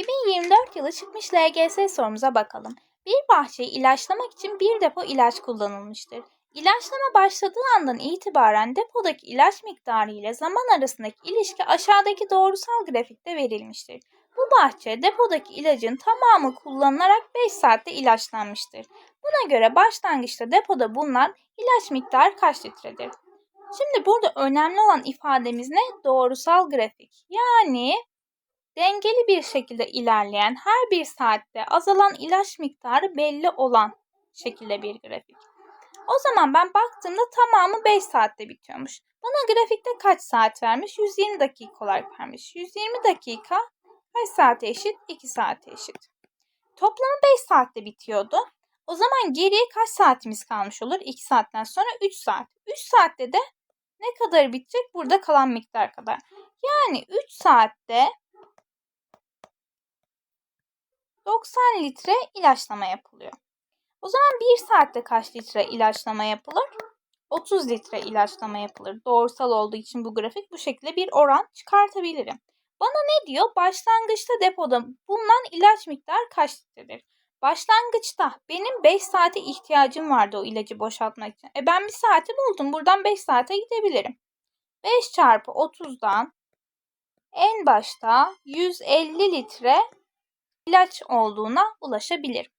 2024 yılı çıkmış LGS sorumuza bakalım. Bir bahçeyi ilaçlamak için bir depo ilaç kullanılmıştır. İlaçlama başladığı andan itibaren depodaki ilaç miktarı ile zaman arasındaki ilişki aşağıdaki doğrusal grafikte verilmiştir. Bu bahçe depodaki ilacın tamamı kullanılarak 5 saatte ilaçlanmıştır. Buna göre başlangıçta depoda bulunan ilaç miktarı kaç litredir? Şimdi burada önemli olan ifademiz ne? Doğrusal grafik. Yani dengeli bir şekilde ilerleyen her bir saatte azalan ilaç miktarı belli olan şekilde bir grafik. O zaman ben baktığımda tamamı 5 saatte bitiyormuş. Bana grafikte kaç saat vermiş? 120 dakika olarak vermiş. 120 dakika kaç saate eşit? 2 saate eşit. Toplamı 5 saatte bitiyordu. O zaman geriye kaç saatimiz kalmış olur? 2 saatten sonra 3 saat. 3 saatte de ne kadar bitecek? Burada kalan miktar kadar. Yani 3 saatte 90 litre ilaçlama yapılıyor. O zaman 1 saatte kaç litre ilaçlama yapılır? 30 litre ilaçlama yapılır. Doğrusal olduğu için bu grafik bu şekilde bir oran çıkartabilirim. Bana ne diyor? Başlangıçta depoda bulunan ilaç miktarı kaç litredir? Başlangıçta benim 5 saate ihtiyacım vardı o ilacı boşaltmak için. E ben bir saati buldum. Buradan 5 saate gidebilirim. 5 çarpı 30'dan en başta 150 litre ilaç olduğuna ulaşabilirim.